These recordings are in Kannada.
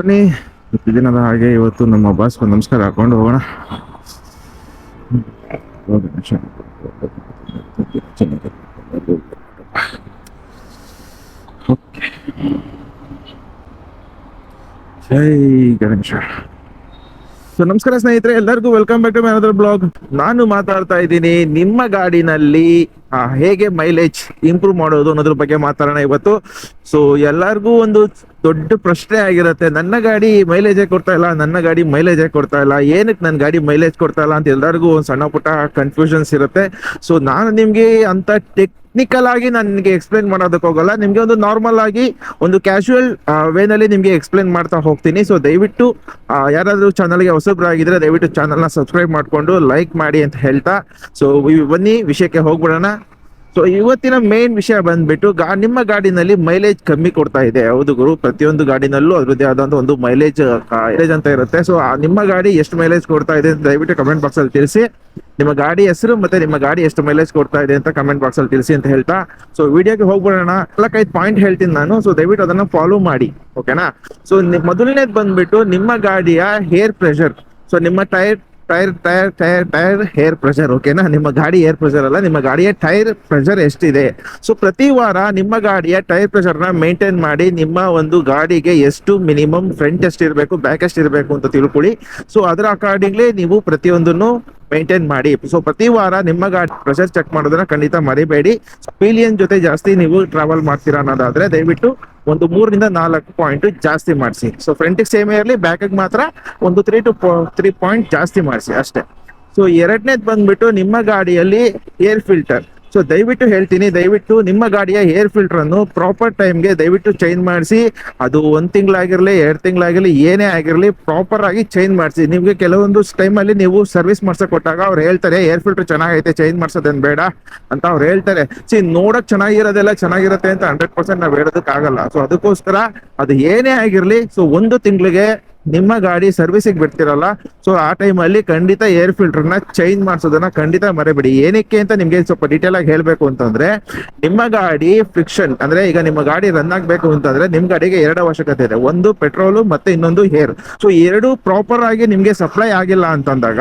ಬನ್ನಿ ಪ್ರತಿದಿನದ ಹಾಗೆ ಇವತ್ತು ನಮ್ಮ ಬಾಸ್ ಒಂದು ನಮಸ್ಕಾರ ಹಾಕೊಂಡು ಹೋಗೋಣ. ಓಕೆ ಜೈ ಗಣೇಶ ಸೊ ನಮಸ್ಕಾರ ಸ್ನೇಹಿತರೆ, ಎಲ್ಲರಿಗೂ welcome back to my other blog ನಾನು ಮಾತಾಡ್ತಾ ಇದ್ದೀನಿ ನಿಮ್ಮ ಗಾಡಿನಲ್ಲಿ ಹೇಗೆ ಮೈಲೇಜ್ ಇಂಪ್ರೂವ್ ಮಾಡೋದು ಅನ್ನೋದ್ರ ಬಗ್ಗೆ ಮಾತಾಡೋಣ ಇವತ್ತು. ಸೊ ಎಲ್ಲರಿಗೂ ಒಂದು ದೊಡ್ಡ ಪ್ರಶ್ನೆ ಆಗಿರುತ್ತೆ. ನನ್ನ ಗಾಡಿ ಮೈಲೇಜೇ ಕೊಡ್ತಾ ಇಲ್ಲ, ನನ್ನ ಗಾಡಿ ಮೈಲೇಜೇ ಕೊಡ್ತಾ ಇಲ್ಲ, ಏನಕ್ಕೆ ನನ್ನ ಗಾಡಿ ಮೈಲೇಜ್ ಕೊಡ್ತಾ ಇಲ್ಲ ಅಂತ ಎಲ್ಲರಿಗೂ ಒಂದು ಸಣ್ಣ ಪುಟ್ಟ ಕನ್ಫ್ಯೂಷನ್ಸ್ ಇರುತ್ತೆ. ಸೊ ನಾನು ನಿಮಗೆ ಅಂತ ಟೆಕ್ನಿಕಲ್ ಆಗಿ ನನಗೆ ಎಕ್ಸ್ಪ್ಲೈನ್ ಮಾಡೋದಕ್ಕೆ ಹೋಗಲ್ಲ. ನಿಮಗೆ ಒಂದು ನಾರ್ಮಲ್ ಆಗಿ ಒಂದು ಕ್ಯಾಶುವಲ್ ವೇನಲ್ಲಿ ನಿಮಗೆ ಎಕ್ಸ್ಪ್ಲೈನ್ ಮಾಡ್ತಾ ಹೋಗ್ತೀನಿ. ಸೊ ದಯವಿಟ್ಟು ಯಾರಾದ್ರೂ ಚಾನಲ್ಗೆ ಹೊಸಬ್ರಾಗಿದ್ರೆ ದಯವಿಟ್ಟು ಚಾನಲ್ನ ಸಬ್ಸ್ಕ್ರೈಬ್ ಮಾಡಿಕೊಂಡು ಲೈಕ್ ಮಾಡಿ ಅಂತ ಹೇಳ್ತಾ. ಸೊ ಬನ್ನಿ, ವಿಷಯಕ್ಕೆ ಹೋಗ್ಬಿಡೋಣ. ಸೊ ಇವತ್ತಿನ ಮೇನ್ ವಿಷಯ ಬಂದ್ಬಿಟ್ಟು ಗಾ, ನಿಮ್ಮ ಗಾಡಿನಲ್ಲಿ ಮೈಲೇಜ್ ಕಮ್ಮಿ ಕೊಡ್ತಾ ಇದೆ. ಹೌದು ಗುರು, ಪ್ರತಿಯೊಂದು ಗಾಡಿನಲ್ಲೂ ಅದ್ರದ್ದೇ ಆದಂತ ಒಂದು ಮೈಲೇಜ್ ಮೈಲೇಜ್ ಅಂತ ಇರುತ್ತೆ. ಸೊ ನಿಮ್ಮ ಗಾಡಿ ಎಷ್ಟು ಮೈಲೇಜ್ ಕೊಡ್ತಾ ಇದೆ ಅಂತ ದಯವಿಟ್ಟು ಕಮೆಂಟ್ ಬಾಕ್ಸ್ ಅಲ್ಲಿ ತಿಳಿಸಿ. ನಿಮ್ಮ ಗಾಡಿ ಹೆಸರು ಮತ್ತೆ ನಿಮ್ಮ ಗಾಡಿ ಎಷ್ಟು ಮೈಲೇಜ್ ಕೊಡ್ತಾ ಇದೆ ಅಂತ ಕಮೆಂಟ್ ಬಾಕ್ಸ್ ಅಲ್ಲಿ ತಿಳಿಸಿ ಅಂತ ಹೇಳ್ತಾ. ಸೊ ವಿಡಿಯೋಗೆ ಹೋಗ್ಬಿಡೋಣ. ನಾಲ್ಕೈದು ಪಾಯಿಂಟ್ ಹೇಳ್ತೀನಿ ನಾನು. ಸೊ ದಯವಿಟ್ಟು ಅದನ್ನ ಫಾಲೋ ಮಾಡಿ. ಓಕೆನಾ ಸೊ ಮೊದಲನೇದು ಬಂದ್ಬಿಟ್ಟು ನಿಮ್ಮ ಗಾಡಿಯ ಹೇರ್ ಪ್ರೆಷರ್ ಸೊ ನಿಮ್ಮ tyre tyre tyre tyre tyre, air pressure ಓಕೆನಾ ನಿಮ್ಮ ಗಾಡಿ ಏರ್ ಪ್ರೆಷರ್ ಅಲ್ಲ, ನಿಮ್ಮ ಗಾಡಿಯ ಟೈರ್ ಪ್ರೆಷರ್ ಎಷ್ಟಿದೆ? ಸೊ ಪ್ರತಿ ವಾರ ನಿಮ್ಮ ಗಾಡಿಯ ಟೈರ್ ಪ್ರೆಷರ್ನ ಮೇಂಟೈನ್ ಮಾಡಿ, ನಿಮ್ಮ ಒಂದು ಗಾಡಿಗೆ ಎಷ್ಟು ಮಿನಿಮಮ್ ಫ್ರಂಟ್ ಎಷ್ಟು ಇರಬೇಕು ಬ್ಯಾಕ್ ಎಷ್ಟು ಇರಬೇಕು ಅಂತ ತಿಳ್ಕೊಳ್ಳಿ. ಸೊ ಅದರ ಅಕಾರ್ಡಿಂಗ್ಲಿ ನೀವು ಪ್ರತಿಯೊಂದನ್ನು ಮೇಂಟೈನ್ ಮಾಡಿ. ಸೊ ಪ್ರತಿ ವಾರ ನಿಮ್ಮ ಗಾಡಿ ಪ್ರೆಷರ್ ಚೆಕ್ ಮಾಡೋದನ್ನ ಖಂಡಿತ ಮರಿಬೇಡಿ. ಪೀಲಿಯನ್ ಜೊತೆ ಜಾಸ್ತಿ ನೀವು ಟ್ರಾವೆಲ್ ಮಾಡ್ತೀರಾ ಅನ್ನೋದಾದ್ರೆ ದಯವಿಟ್ಟು ಒಂದು ಮೂರರಿಂದ ನಾಲ್ಕು ಪಾಯಿಂಟ್ ಜಾಸ್ತಿ ಮಾಡಿಸಿ. ಸೊ ಫ್ರಂಟಿಗೆ ಸೇಮ್ ಇರಲಿ ಬ್ಯಾಕಿಗೆ ಮಾತ್ರ ಒಂದು ತ್ರೀ ಟು ತ್ರೀ ಪಾಯಿಂಟ್ ಜಾಸ್ತಿ ಮಾಡಿಸಿ ಅಷ್ಟೇ. ಸೊ ಎರಡನೇದು ಬಂದ್ಬಿಟ್ಟು ನಿಮ್ಮ ಗಾಡಿಯಲ್ಲಿ ಏರ್ ಫಿಲ್ಟರ್ ಸೊ ದಯವಿಟ್ಟು ಹೇಳ್ತೀನಿ, ದಯವಿಟ್ಟು ನಿಮ್ಮ ಗಾಡಿಯ ಏರ್ ಫಿಲ್ಟರ್ ಅನ್ನು ಪ್ರಾಪರ್ ಟೈಮ್ಗೆ ದಯವಿಟ್ಟು ಚೇಂಜ್ ಮಾಡಿಸಿ. ಅದು ಒಂದ್ ತಿಂಗಳಾಗಿರ್ಲಿ, ಎರಡು ತಿಂಗಳಾಗಿರ್ಲಿ, ಏನೇ ಆಗಿರ್ಲಿ ಪ್ರಾಪರ್ ಆಗಿ ಚೇಂಜ್ ಮಾಡಿಸಿ. ನಿಮ್ಗೆ ಕೆಲವೊಂದು ಟೈಮಲ್ಲಿ ನೀವು ಸರ್ವಿಸ್ ಮಾಡ್ಸಕ್ ಕೊಟ್ಟಾಗ ಅವ್ರು ಹೇಳ್ತಾರೆ ಏರ್ ಫಿಲ್ಟರ್ ಚೆನ್ನಾಗೈತೆ ಚೇಂಜ್ ಮಾಡ್ಸೋದೇನ್ ಬೇಡ ಅಂತ ಅವ್ರು ಹೇಳ್ತಾರೆ. ಸಿ ನೋಡಕ್ ಚೆನ್ನಾಗಿರೋದೆಲ್ಲ, ಚೆನ್ನಾಗಿರುತ್ತೆ ಅಂತ ಹಂಡ್ರೆಡ್ ಪರ್ಸೆಂಟ್ ನಾವು ಹೇಳೋದಕ್ಕಾಗಲ್ಲ. ಸೊ ಅದಕ್ಕೋಸ್ಕರ ಅದು ಏನೇ ಆಗಿರ್ಲಿ ಸೊ ಒಂದು ತಿಂಗಳಿಗೆ ನಿಮ್ಮ ಗಾಡಿ ಸರ್ವಿಸಿಗೆ ಬಿಡ್ತಿರಲ್ಲ ಸೊ ಆ ಟೈಮಲ್ಲಿ ಖಂಡಿತ ಏರ್ ಫಿಲ್ಟರ್ನ ಚೇಂಜ್ ಮಾಡಿಸೋದನ್ನ ಖಂಡಿತ ಮರೆಬೇಡಿ. ಏನಕ್ಕೆ ಅಂತ ನಿಮ್ಗೆ ಸ್ವಲ್ಪ ಡೀಟೇಲ್ ಆಗಿ ಹೇಳ್ಬೇಕು ಅಂತಂದ್ರೆ, ನಿಮ್ಮ ಗಾಡಿ ಫ್ರಿಕ್ಷನ್ ಅಂದ್ರೆ ಈಗ ನಿಮ್ಮ ಗಾಡಿ ರನ್ ಆಗ್ಬೇಕು ಅಂತಂದ್ರೆ ನಿಮ್ ಗಾಡಿಗೆ ಎರಡು ಅವಶ್ಯಕತೆ ಇದೆ. ಒಂದು ಪೆಟ್ರೋಲು ಮತ್ತೆ ಇನ್ನೊಂದು ಏರ್ ಸೊ ಎರಡು ಪ್ರಾಪರ್ ಆಗಿ ನಿಮ್ಗೆ ಸಪ್ಲೈ ಆಗಿಲ್ಲ ಅಂತಂದಾಗ,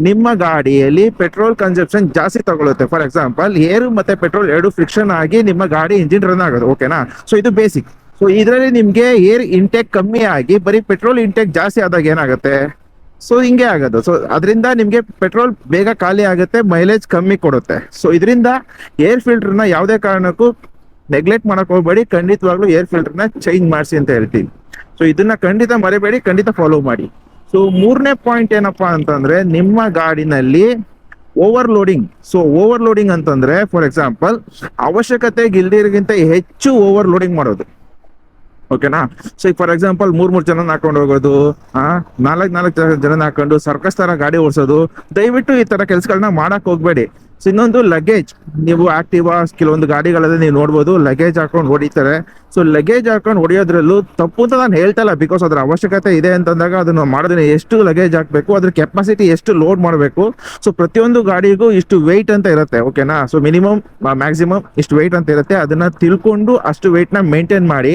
ನಿಮ್ಮ ಗಾಡಿಯಲ್ಲಿ ಪೆಟ್ರೋಲ್ ಕನ್ಸಪ್ಷನ್ ಜಾಸ್ತಿ ತಗೊಳುತ್ತೆ. ಫಾರ್ ಎಕ್ಸಾಂಪಲ್ ಏರು ಮತ್ತೆ ಪೆಟ್ರೋಲ್ ಎರಡು ಫ್ರಿಕ್ಷನ್ ಆಗಿ ನಿಮ್ಮ ಗಾಡಿ ಇಂಜಿನ್ ರನ್ ಆಗೋದು. ಓಕೆನಾ ಸೊ ಇದು ಬೇಸಿಕ್ ಸೊ ಇದರಲ್ಲಿ ನಿಮ್ಗೆ ಏರ್ ಇಂಟೇಕ್ ಕಮ್ಮಿ ಆಗಿ ಬರೀ ಪೆಟ್ರೋಲ್ ಇಂಟೇಕ್ ಜಾಸ್ತಿ ಆದಾಗ ಏನಾಗುತ್ತೆ? ಸೊ ಹಿಂಗೆ ಆಗೋದು. ಸೊ ಅದರಿಂದ ನಿಮಗೆ ಪೆಟ್ರೋಲ್ ಬೇಗ ಖಾಲಿ ಆಗುತ್ತೆ ಮೈಲೇಜ್ ಕಮ್ಮಿ ಕೊಡುತ್ತೆ. ಸೊ ಇದರಿಂದ ಏರ್ ಫಿಲ್ಟರ್ನ ಯಾವುದೇ ಕಾರಣಕ್ಕೂ ನೆಗ್ಲೆಕ್ಟ್ ಮಾಡಕ್ ಹೋಗಬೇಡಿ. ಖಂಡಿತವಾಗ್ಲೂ ಏರ್ ಫಿಲ್ಟರ್ನ ಚೇಂಜ್ ಮಾಡಿಸಿ ಅಂತ ಹೇಳ್ತೀನಿ. ಸೊ ಇದನ್ನ ಖಂಡಿತ ಮರಿಬೇಡಿ, ಖಂಡಿತ ಫಾಲೋ ಮಾಡಿ. ಸೊ ಮೂರನೇ ಪಾಯಿಂಟ್ ಏನಪ್ಪಾ ಅಂತಂದ್ರೆ, ನಿಮ್ಮ ಗಾಡಿನಲ್ಲಿ ಓವರ್ ಲೋಡಿಂಗ್ ಸೊ ಓವರ್ಲೋಡಿಂಗ್ ಅಂತಂದ್ರೆ ಫಾರ್ ಎಕ್ಸಾಂಪಲ್ ಅವಶ್ಯಕತೆ ಹೆಚ್ಚು ಹೆಚ್ಚು ಓವರ್ಲೋಡಿಂಗ್ ಮಾಡೋದು. ಓಕೆನಾ ಸೊ ಈಗ ಫಾರ್ ಎಕ್ಸಾಂಪಲ್ ಮೂರ್ ಮೂರ್ ಜನ ಹಾಕೊಂಡು ಹೋಗೋದು, ಆ, ನಾಲ್ಕ್ ನಾಲ್ಕ್ ಜನ ಹಾಕೊಂಡು ಸರ್ಕಸ್ ತರ ಗಾಡಿ ಓಡಿಸೋದು, ದಯವಿಟ್ಟು ಈ ತರ ಕೆಲಸಗಳನ್ನ ಮಾಡಕ್ ಹೋಗ್ಬೇಡಿ. ಸೊ ಇನ್ನೊಂದು ಲಗೇಜ್ ನೀವು ಆಕ್ಟಿವಾ ಕೆಲವೊಂದು ಗಾಡಿಗಳಲ್ಲಿ ನೀವು ನೋಡ್ಬೋದು ಲಗೇಜ್ ಹಾಕೊಂಡು ಹೊಡಿತಾರೆ. ಸೊ ಲಗೇಜ್ ಹಾಕೊಂಡು ಹೊಡಿಯೋದ್ರಲ್ಲೂ ತಪ್ಪು ಅಂತ ನಾನು ಹೇಳ್ತಾ ಇಲ್ಲ ಬಿಕಾಸ್ ಅದ್ರ ಅವಶ್ಯಕತೆ ಇದೆ ಅಂತಂದಾಗ ಅದನ್ನ ಮಾಡೋದನ್ನ ಎಷ್ಟು ಲಗೇಜ್ ಹಾಕ್ಬೇಕು, ಅದ್ರ ಕೆಪಾಸಿಟಿ ಎಷ್ಟು ಲೋಡ್ ಮಾಡಬೇಕು ಸೊ ಪ್ರತಿಯೊಂದು ಗಾಡಿಗೂ ಇಷ್ಟು ವೆಯ್ಟ್ ಅಂತ ಇರುತ್ತೆ ಓಕೆನಾ ಸೊ ಮಿನಿಮಮ್ ಮ್ಯಾಕ್ಸಿಮಮ್ ಇಷ್ಟು ವೆಯ್ಟ್ ಅಂತ ಇರುತ್ತೆ. ಅದನ್ನ ತಿಳ್ಕೊಂಡು ಅಷ್ಟು weight ನ ಮೇಂಟೈನ್ ಮಾಡಿ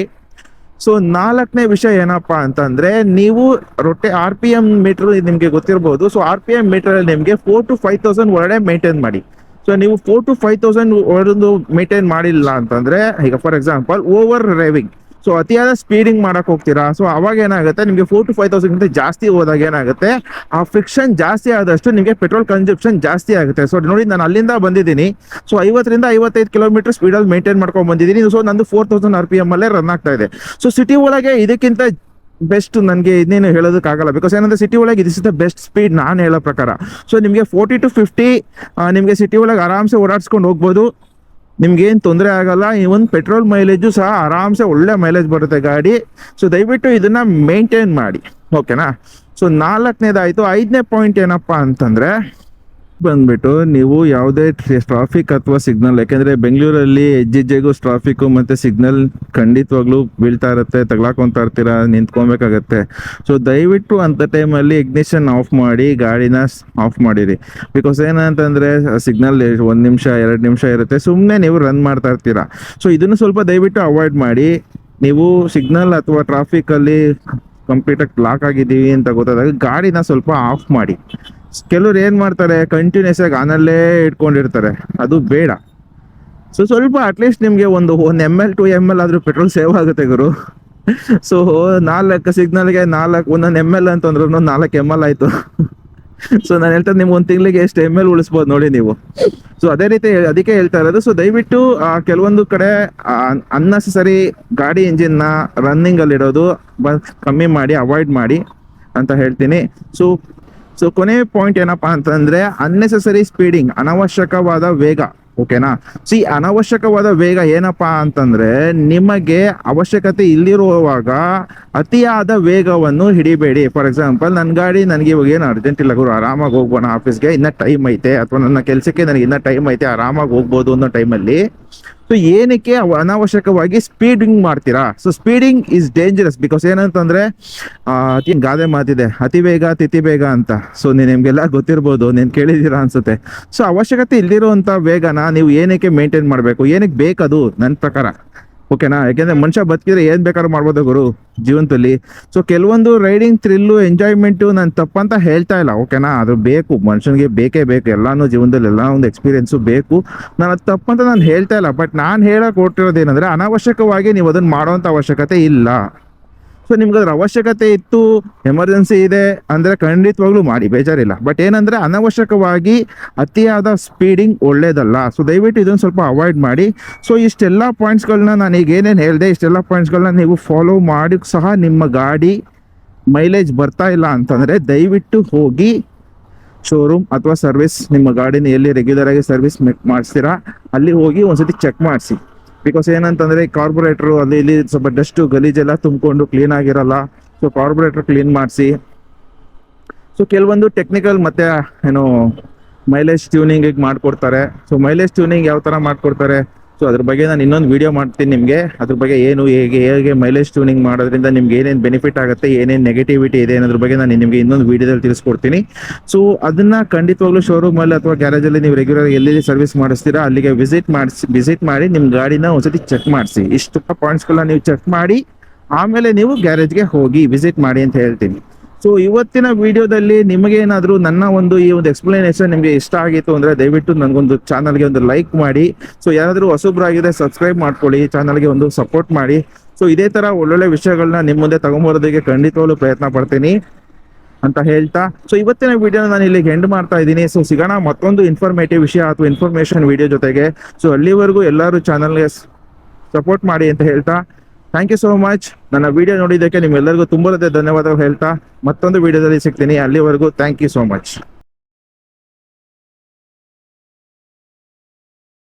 ಸೊ ನಾಲ್ಕನೇ ವಿಷಯ ಏನಪ್ಪಾ ಅಂತಂದ್ರೆ, ನೀವು ರೊಟ್ಟೆ ಆರ್ ಪಿ ಎಂ ಮೀಟರ್ ನಿಮ್ಗೆ ಗೊತ್ತಿರಬಹುದು so R P M meter ಅಲ್ಲಿ ನಿಮ್ಗೆ ಫೋರ್ ಟು ಫೈವ್ ತೌಸಂಡ್ ಒಳಗಡೆ ಮೇಂಟೈನ್ ಮಾಡಿ. ಸೊ ನೀವು ಫೋರ್ ಟು ಫೈವ್ ತೌಸಂಡ್ ಒಳಗೊಂದು ಮೇಂಟೈನ್ ಮಾಡಿಲ್ಲ ಅಂತಂದ್ರೆ, ಈಗ for example over driving so ಅತಿಯಾದ ಸ್ಪೀಡಿಂಗ್ ಮಾಡಕ್ ಹೋಗ್ತೀರಾ? ಸೊ ಅವಾಗ ಏನಾಗುತ್ತೆ? ನಿಮಗೆ ಫೋರ್ ಟು ಫೈವ್ ತೌಸಂಡ್ ಜಾಸ್ತಿ ಹೋದಾಗ ಏನಾಗುತ್ತೆ? ಆ ಫ್ರಿಕ್ಷನ್ ಜಾಸ್ತಿ ಆದಷ್ಟು ನಿಮಗೆ ಪೆಟ್ರೋಲ್ ಕನ್ಸಂಪ್ಷನ್ ಜಾಸ್ತಿ ಆಗುತ್ತೆ. ಸೊ ನೋಡಿ, ನಾನು ಅಲ್ಲಿಂದ ಬಂದಿದ್ದೀನಿ. ಸೊ ಐವತ್ತರಿಂದ ಐವತ್ತೈದು ಕಿಲೋಮೀಟರ್ ಸ್ಪೀಡಲ್ಲಿ ಮೇಂಟೈನ್ ಮಾಡ್ಕೊಂಡು ಬಂದಿದ್ದೀನಿ. ಸೊ ನಂದು four thousand R P M ಅಲ್ಲೇ ರನ್ ಆಗ್ತಾ ಇದೆ. ಸೊ ಸಿಟಿ ಒಳಗೆ ಇದಕ್ಕಿಂತ ಬೆಸ್ಟ್ ನನಗೆ ಇನ್ನೇನು ಹೇಳೋದಕ್ಕಾಗಲ್ಲ. ಬಿಕಾಸ್ ಏನಂದ್ರೆ ಸಿಟಿ ಒಳಗೆ ಇಸ್ ದ ಬೆಸ್ಟ್ ಸ್ಪೀಡ್ ನಾನು ಹೇಳೋ ಪ್ರಕಾರ. ಸೊ ನಿಮಗೆ ಫೋರ್ಟಿ ಟು ಫಿಫ್ಟಿ ನಿಮಗೆ ಸಿಟಿ ಒಳಗೆ ಆರಾಮ್ಸೆ ಓಡಾಡ್ಸ್ಕೊಂಡು ಹೋಗ್ಬೋದು. ನಿಮ್ಗೆ ಏನು ತೊಂದರೆ ಆಗಲ್ಲ ಒಂದು ಪೆಟ್ರೋಲ್ ಮೈಲೇಜು ಸಹ ಆರಾಮ್ಸೆ ಒಳ್ಳೆ ಮೈಲೇಜ್ ಬರುತ್ತೆ ಗಾಡಿ. ಸೊ ದಯವಿಟ್ಟು ಇದನ್ನ ಮೇಂಟೈನ್ ಮಾಡಿ. ಓಕೆನಾ ಸೊ ನಾಲ್ಕನೇದಾಯಿತು, ಐದನೇ ಪಾಯಿಂಟ್ ಏನಪ್ಪ ಅಂತಂದ್ರೆ ಬಂದ್ಬಿಟ್ಟು ನೀವು ಯಾವುದೇ ಟ್ರಾಫಿಕ್ ಅಥವಾ ಸಿಗ್ನಲ್ ಯಾಕೆಂದ್ರೆ ಬೆಂಗಳೂರಲ್ಲಿ ಹೆಜ್ಜೆಜ್ಜೆಗೂ ಟ್ರಾಫಿಕ್ ಮತ್ತೆ ಸಿಗ್ನಲ್ ಖಂಡಿತವಾಗ್ಲೂ ಬೀಳ್ತಾ ಇರುತ್ತೆ, ತಗ್ಲಾಕೊಂತ ಇರ್ತೀರಾ, ನಿಂತ್ಕೊಬೇಕಾಗತ್ತೆ. ಸೊ ದಯವಿಟ್ಟು ಅಂತ ಟೈಮಲ್ಲಿ ಇಗ್ನಿಷನ್ ಆಫ್ ಮಾಡಿ, ಗಾಡಿನ ಆಫ್ ಮಾಡಿರಿ. ಬಿಕಾಸ್ ಏನಂತಂದ್ರೆ ಸಿಗ್ನಲ್ ಒಂದು ನಿಮಿಷ, ಎರಡು ನಿಮಿಷ ಇರುತ್ತೆ ಸುಮ್ಮನೆ ನೀವು ರನ್ ಮಾಡ್ತಾ ಇರ್ತೀರಾ. ಸೊ ಇದನ್ನು ಸ್ವಲ್ಪ ದಯವಿಟ್ಟು ಅವಾಯ್ಡ್ ಮಾಡಿ. ನೀವು ಸಿಗ್ನಲ್ ಅಥವಾ ಟ್ರಾಫಿಕ್ ಅಲ್ಲಿ ಕಂಪ್ಲೀಟಾಗಿ ಬ್ಲಾಕ್ ಆಗಿದ್ದೀವಿ ಅಂತ ಗೊತ್ತಾದಾಗ ಗಾಡಿನ ಸ್ವಲ್ಪ ಆಫ್ ಮಾಡಿ. ಕೆಲವ್ರು ಏನು ಮಾಡ್ತಾರೆ ಕಂಟಿನ್ಯೂಸ್ ಆಗಿ ಆನಲ್ಲೇ ಇಟ್ಕೊಂಡಿರ್ತಾರೆ. ಅದು ಬೇಡ. ಸೊ ಸ್ವಲ್ಪ ಅಟ್ಲೀಸ್ಟ್ ನಿಮಗೆ ಒಂದು ಒಂದು M L to M L ಆದ್ರೂ ಪೆಟ್ರೋಲ್ ಸೇವ್ ಆಗುತ್ತೆ ಗುರು. ಸೊ ನಾಲ್ಕು ಸಿಗ್ನಲ್ಗೆ ನಾಲ್ಕು, ಒಂದೊಂದು ಎಂ ಎಲ್ ಅಂತಂದ್ರೂ ನಾಲ್ಕು ಎಂ ಎಲ್ ಆಯ್ತು. ಸೊ ನಾನು ಹೇಳ್ತಾರೆ ನಿಮ್ಗೆ ಒಂದು ತಿಂಗಳಿಗೆ ಎಷ್ಟು ಎಂ ಎಲ್ ಉಳಿಸ್ಬೋದು ನೋಡಿ ನೀವು. ಸೊ ಅದೇ ರೀತಿ ಅದಕ್ಕೆ ಹೇಳ್ತಾ ಇರೋದು ಸೊ ದಯವಿಟ್ಟು ಕೆಲವೊಂದು ಕಡೆ ಅನ್ನೆಸರಿ ಗಾಡಿ ಇಂಜಿನ್ನ ರನ್ನಿಂಗ್ ಅಲ್ಲಿ ಇಡೋದು ಬ- ಕಮ್ಮಿ ಮಾಡಿ ಅವಾಯ್ಡ್ ಮಾಡಿ ಅಂತ ಹೇಳ್ತೀನಿ. ಸೊ ಸೊ ಕೊನೆ ಪಾಯಿಂಟ್ ಏನಪ್ಪಾ ಅಂತಂದ್ರೆ ಅನ್ನೆಸೆಸರಿ ಸ್ಪೀಡಿಂಗ್ ಅನವಶ್ಯಕವಾದ ವೇಗ ಓಕೆನಾ ಸಿ ಅನವಶ್ಯಕವಾದ ವೇಗ ಏನಪ್ಪಾ ಅಂತಂದ್ರೆ, ನಿಮಗೆ ಅವಶ್ಯಕತೆ ಇಲ್ಲಿರುವಾಗ ಅತಿಯಾದ ವೇಗವನ್ನು ಹಿಡಿಬೇಡಿ. ಫಾರ್ ಎಕ್ಸಾಂಪಲ್ ನನ್ನ ಗಾಡಿ ನನಗೆ ಇವಾಗ ಏನು ಅರ್ಜೆಂಟ್ ಇಲ್ಲ ಗುರು, ಆರಾಮಾಗಿ ಹೋಗ್ಬೋಣ ಆಫೀಸ್ಗೆ ಇನ್ನ ಟೈಮ್ ಐತೆ, ಅಥವಾ ನನ್ನ ಕೆಲಸಕ್ಕೆ ನನಗೆ ಇನ್ನ ಟೈಮ್ ಐತೆ, ಆರಾಮಾಗಿ ಹೋಗ್ಬೋದು ಅನ್ನೋ ಟೈಮಲ್ಲಿ ಸೊ ಏನಕ್ಕೆ ಅನಾವಶ್ಯಕವಾಗಿ ಸ್ಪೀಡಿಂಗ್ ಮಾಡ್ತೀರಾ? So speeding is dangerous because ಏನಂತಂದ್ರೆ ಅತಿ ಗಾದೆ ಮಾತಿದೆ, ಅತಿ ಬೇಗ, ತಿಥಿ ಬೇಗ ಅಂತ. ಸೊ ನಿಮ್ಗೆಲ್ಲ ಗೊತ್ತಿರ್ಬೋದು, ನೀನ್ ಕೇಳಿದೀರಾ ಅನ್ಸುತ್ತೆ. ಸೊ ಅವಶ್ಯಕತೆ ಇಲ್ದಿರುವಂತ ವೇಗನ ನೀವು ಏನಕ್ಕೆ ಮೇಂಟೈನ್ ಮಾಡಬೇಕು? ಏನಕ್ಕೆ ಬೇಕದು? ನನ್ನ ಪ್ರಕಾರ. ಓಕೆನಾ? ಯಾಕೆಂದ್ರೆ ಮನುಷ್ಯ ಬದುಕಿದ್ರೆ ಏನ್ ಬೇಕಾದ್ರೂ ಮಾಡ್ಬೋದು ಗುರು ಜೀವನದಲ್ಲಿ ಸೊ ಕೆಲವೊಂದು ರೈಡಿಂಗ್ ಥ್ರಿಲ್ಲು ಎಂಜಾಯ್ಮೆಂಟು ನಾನು ತಪ್ಪಂತ ಹೇಳ್ತಾ ಇಲ್ಲ, ಓಕೆನಾ? ಅದು ಬೇಕು, ಮನುಷ್ಯನಿಗೆ ಬೇಕೇ ಬೇಕು, ಎಲ್ಲಾನು ಜೀವನದಲ್ಲಿ ಎಲ್ಲ ಒಂದು ಎಕ್ಸ್ಪೀರಿಯನ್ಸು ಬೇಕು. ನಾನು ಅದು ತಪ್ಪಂತ ನಾನು ಹೇಳ್ತಾ ಇಲ್ಲ ಬಟ್ ನಾನು ಹೇಳಕ್ ಏನಂದ್ರೆ ಅನಾವಶ್ಯಕವಾಗಿ ನೀವು ಅದನ್ನ ಮಾಡೋವಂಥ ಅವಶ್ಯಕತೆ ಇಲ್ಲ. ಸೊ ನಿಮ್ಗೆ ಅದ್ರ ಅವಶ್ಯಕತೆ ಇತ್ತು ಎಮರ್ಜೆನ್ಸಿ ಇದೆ, ಅಂದ್ರೆ ಖಂಡಿತವಾಗ್ಲೂ ಮಾಡಿ, ಬೇಜಾರಿಲ್ಲ. ಬಟ್ ಏನಂದ್ರೆ ಅನವಶ್ಯಕವಾಗಿ ಅತಿಯಾದ ಸ್ಪೀಡಿಂಗ್ ಒಳ್ಳೇದಲ್ಲ. ಸೊ ದಯವಿಟ್ಟು ಇದನ್ನು ಸ್ವಲ್ಪ ಅವಾಯ್ಡ್ ಮಾಡಿ. ಸೊ ಇಷ್ಟೆಲ್ಲ ಪಾಯಿಂಟ್ಸ್ಗಳನ್ನ ನಾನು ಈಗ ಏನೇನು ಹೇಳಿದೆ, ಇಷ್ಟೆಲ್ಲ ಪಾಯಿಂಟ್ಸ್ಗಳನ್ನ ನೀವು ಫಾಲೋ ಮಾಡಿ ಸಹ ನಿಮ್ಮ ಗಾಡಿ ಮೈಲೇಜ್ ಬರ್ತಾ ಇಲ್ಲ ಅಂತಂದ್ರೆ ದಯವಿಟ್ಟು ಹೋಗಿ ಶೋರೂಮ್ ಅಥವಾ ಸರ್ವಿಸ್ ನಿಮ್ಮ ಗಾಡಿನ ಎಲ್ಲಿ ರೆಗ್ಯುಲರ್ ಆಗಿ ಸರ್ವಿಸ್ ಮಾಡಿಸ್ತೀರಾ, ಅಲ್ಲಿ ಹೋಗಿ ಒಂದ್ಸತಿ ಚೆಕ್ ಮಾಡಿಸಿ. ಬಿಕಾಸ್ ಏನಂತಂದ್ರೆ ಕಾರ್ಬೊರೇಟರ್ ಅಲ್ಲಿ ಇಲ್ಲಿ ಸ್ವಲ್ಪ ಡಸ್ಟ್ ಗಲೀಜೆಲ್ಲ ತುಂಬಿಕೊಂಡು ಕ್ಲೀನ್ ಆಗಿರಲ್ಲ. ಸೊ ಕಾರ್ಬೊರೇಟರ್ ಕ್ಲೀನ್ ಮಾಡಿಸಿ. ಸೊ ಕೆಲವೊಂದು ಟೆಕ್ನಿಕಲ್ ಮತ್ತೆ, ಏನು ಮೈಲೇಜ್ ಟ್ಯೂನಿಂಗ್ ಮಾಡ್ಕೊಡ್ತಾರೆ. ಸೊ ಮೈಲೇಜ್ ಟ್ಯೂನಿಂಗ್ ಯಾವ ತರ ಮಾಡ್ಕೊಡ್ತಾರೆ? ಸೊ ಅದ್ರ ಬಗ್ಗೆ ನಾನು ಇನ್ನೊಂದು ವಿಡಿಯೋ ಮಾಡ್ತೀನಿ ನಿಮಗೆ. ಅದ್ರ ಬಗ್ಗೆ ಏನು, ಹೇಗೆ ಹೇಗೆ ಮೈಲೇಜ್ ಟ್ಯೂನಿಂಗ್ ಮಾಡೋದ್ರಿಂದ ನಿಮ್ಗೆ ಏನೇನು ಬೆನಿಫಿಟ್ ಆಗುತ್ತೆ, ಏನೇನು ನೆಗೆಟಿವಿಟಿ ಇದೆ ಅನ್ನೋದ್ರ ಬಗ್ಗೆ ನಾನು ನಿಮಗೆ ಇನ್ನೊಂದು ವಿಡಿಯೋದಲ್ಲಿ ತಿಳಿಸ್ಕೊಡ್ತೀನಿ. ಸೊ ಅದನ್ನ ಖಂಡಿತವಾಗ್ಲೂ ಶೋರೂಮ್ ಅಲ್ಲಿ ಅಥವಾ ಗ್ಯಾರೇಜ್ ಅಲ್ಲಿ ನೀವು ರೆಗ್ಯುಲರ್ ಎಲ್ಲಿ ಸರ್ವಿಸ್ ಮಾಡಿಸ್ತೀರಾ, ಅಲ್ಲಿಗೆ ವಿಸಿಟ್ ಮಾಡಿಸಿ ವಿಸಿಟ್ ಮಾಡಿ ನಿಮ್ಮ ಗಾಡಿನ ಒಂದ್ಸತಿ ಚೆಕ್ ಮಾಡಿಸಿ. ಇಷ್ಟು ಪಾಯಿಂಟ್ಸ್ಗಳನ್ನ ನೀವು ಚೆಕ್ ಮಾಡಿ, ಆಮೇಲೆ ನೀವು ಗ್ಯಾರೇಜ್ಗೆ ಹೋಗಿ ವಿಸಿಟ್ ಮಾಡಿ ಅಂತ ಹೇಳ್ತೀನಿ. ಸೊ ಇವತ್ತಿನ ವಿಡಿಯೋದಲ್ಲಿ ನಿಮಗೆ ಏನಾದರೂ ನನ್ನ ಒಂದು ಈ ಒಂದು ಎಕ್ಸ್ಪ್ಲನೇಷನ್ ನಿಮಗೆ ಇಷ್ಟ ಆಗಿತ್ತು ಅಂದ್ರೆ ದಯವಿಟ್ಟು ನನಗೊಂದು ಚಾನಲ್ಗೆ ಒಂದು ಲೈಕ್ ಮಾಡಿ. ಸೊ ಯಾರಾದರೂ ಹೊಸಬ್ರಾಗಿದೆ ಸಬ್ಸ್ಕ್ರೈಬ್ ಮಾಡ್ಕೊಳ್ಳಿ ಚಾನಲ್ಗೆ ಒಂದು ಸಪೋರ್ಟ್ ಮಾಡಿ. ಸೊ ಇದೇ ತರ ಒಳ್ಳೊಳ್ಳೆ ವಿಷಯಗಳನ್ನ ನಿಮ್ಮ ಮುಂದೆ ತಗೊಂಬರೋದಕ್ಕೆ ಖಂಡಿತವಾಗ್ಲೂ ಪ್ರಯತ್ನ ಪಡ್ತೀನಿ ಅಂತ ಹೇಳ್ತಾ. ಸೊ ಇವತ್ತಿನ ವಿಡಿಯೋನ ನಾನು ಇಲ್ಲಿಗೆ ಎಂಡ್ ಮಾಡ್ತಾ ಇದ್ದೀನಿ. ಸೊ ಸಿಗೋಣ ಮತ್ತೊಂದು ಇನ್ಫಾರ್ಮೇಟಿವ್ ವಿಷಯ ಅಥವಾ ಇನ್ಫಾರ್ಮೇಶನ್ ವಿಡಿಯೋ ಜೊತೆಗೆ. ಸೊ ಅಲ್ಲಿವರೆಗೂ ಎಲ್ಲರೂ ಚಾನಲ್ಗೆ ಸಪೋರ್ಟ್ ಮಾಡಿ ಅಂತ ಹೇಳ್ತಾ. ಥ್ಯಾಂಕ್ ಯು ಸೋ ಮಚ್ ನನ್ನ ವಿಡಿಯೋ ನೋಡಿದ್ದಕ್ಕೆ ನಿಮ್ಮೆಲ್ಲರಿಗೂ ತುಂಬ ಧನ್ಯವಾದಗಳು ಹೇಳ್ತಾ ಮತ್ತೊಂದು ವಿಡಿಯೋದಲ್ಲಿ ಸಿಗ್ತೀನಿ. ಅಲ್ಲಿವರೆಗೂ ಥ್ಯಾಂಕ್ ಯು ಸೋ ಮಚ್